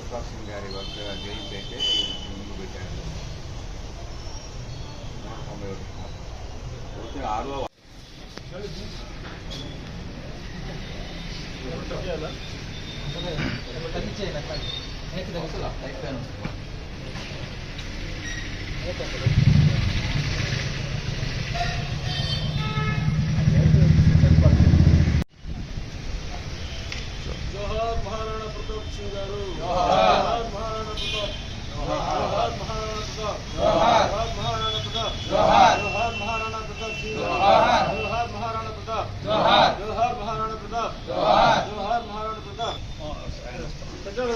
ప్రతాప్ సింగ్ గారి వద్ద జయంతి అయితే ముందు పెట్టారు నూట తొంభై ఒకటి పోతే ఆరో జోహార్ మహారాణా ప్రతాప్ సింగ్ గారు జోహార్. మహారాణా ప్రతాప్ జోహార్. మహారాణా ప్రతాప్ జోహార్. మహారాణా ప్రతాప్ జోహార్. జోహార్ మహారాణా ప్రతాప్ సింగ్ గారు జోహార్. జోహార్ మహారాణా ప్రతాప్ జోహార్. జోహార్ మహారాణా ప్రతాప్ జోహార్. జోహార్ మహారాణా ప్రతాప్ పెద్దోళ్ళు గారు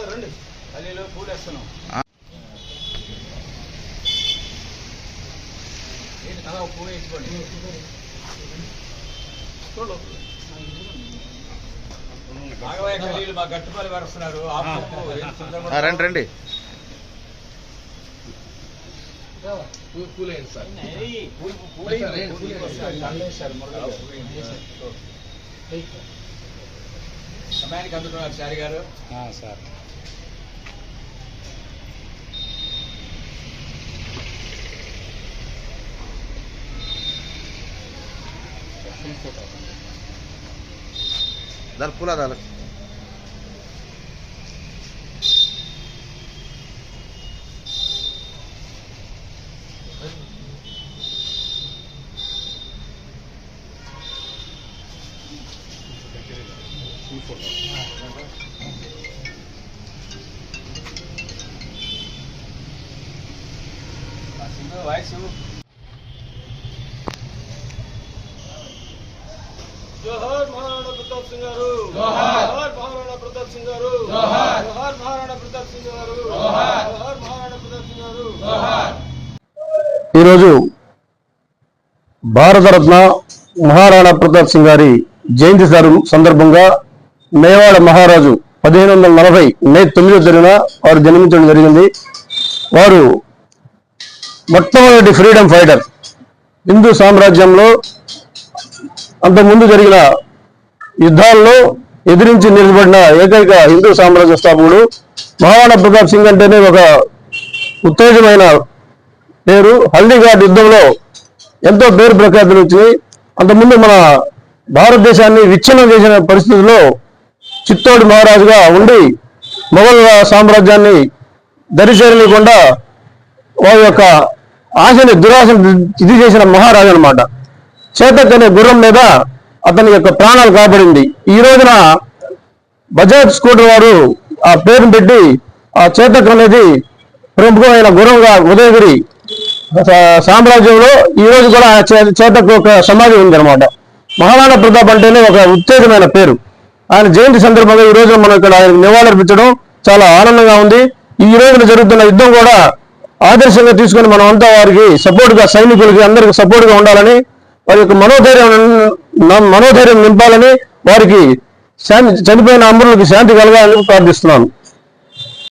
రండి పల్లీలో పూలేస్తున్నాం వేసుకోండి ఖలీలు మా ఆ రండి రండి. పూలు వేయండి సార్. సమయానికి అందుతున్నారు చారి గారు. సార్. దాని పూల దాని వాయిస్ జోహార్ మహారాణా ప్రతాప్ సింగ్ గారు జోహార్. మహారాణా ప్రతాప్ సింగ్ గారు జోహార్. జోహార్ మహారాణా ప్రతాప్ సింగ్ గారు జోహార్. జోహార్ మహారాణా ప్రతాప్ సింగ్ గారు ఈరోజు భారతరత్న మహారాణా ప్రతాప్ సింగ్ గారి జయంతి సందర్భంగా మేవాడ మహారాజు పదిహేను వందల నలభై మే తొమ్మిదో తేదీన వారు జన్మించడం జరిగింది. వారు మొట్టమొదటి ఫ్రీడమ్ ఫైటర్. హిందూ సామ్రాజ్యంలో అంతకుముందు జరిగిన యుద్ధాల్లో ఎదిరించి నిలబడిన ఏకైక హిందూ సామ్రాజ్య స్థాపకుడు మహారాణా ప్రతాప్ సింగ్ అంటేనే ఒక ఉత్తేజమైన పేరు. హల్దీఘాట్ యుద్ధంలో ఎంతో పేరు ప్రఖ్యాతులు వచ్చినాయి. అంతకుముందు మన భారతదేశాన్ని విచ్ఛిన్నం చేసిన పరిస్థితుల్లో చిత్తోడు మహారాజుగా ఉండి మొఘల్ సామ్రాజ్యాన్ని దరిచేరలేకుండా వారి యొక్క ఆశని దురాశను ఇది చేసిన మహారాజు అనమాట చేతక్ అనే గుర్రం మీద అతని యొక్క ప్రాణాలు కాపాడింది. ఈ రోజున బజాజ్ స్కూటర్ వారు ఆ పేరును పెట్టి ఆ చేతక్ అనేది ప్రముఖమైన గుర్రంగా ఉదయగిరి సామ్రాజ్యంలో ఈ రోజు కూడా ఆ చే- చేతకు ఒక సమాధి ఉంది అనమాట మహారాణా ప్రతాప్ అంటేనే ఒక ఉత్తేజమైన పేరు. ఆయన జయంతి సందర్భంగా ఈ రోజు మనం ఇక్కడ ఆయనకు నివాళులర్పించడం చాలా ఆనందంగా ఉంది. ఈ రోజున జరుగుతున్న యుద్ధం కూడా ఆదర్శంగా తీసుకొని మనం అంతా వారికి సపోర్ట్గా సైనికులకి అందరికి సపోర్ట్గా ఉండాలని వారి యొక్క మనోధైర్యం మనోధైర్యం నింపాలని వారికి శాంతి చనిపోయిన అమరులకు శాంతి కలగాలని ప్రార్థిస్తున్నాను.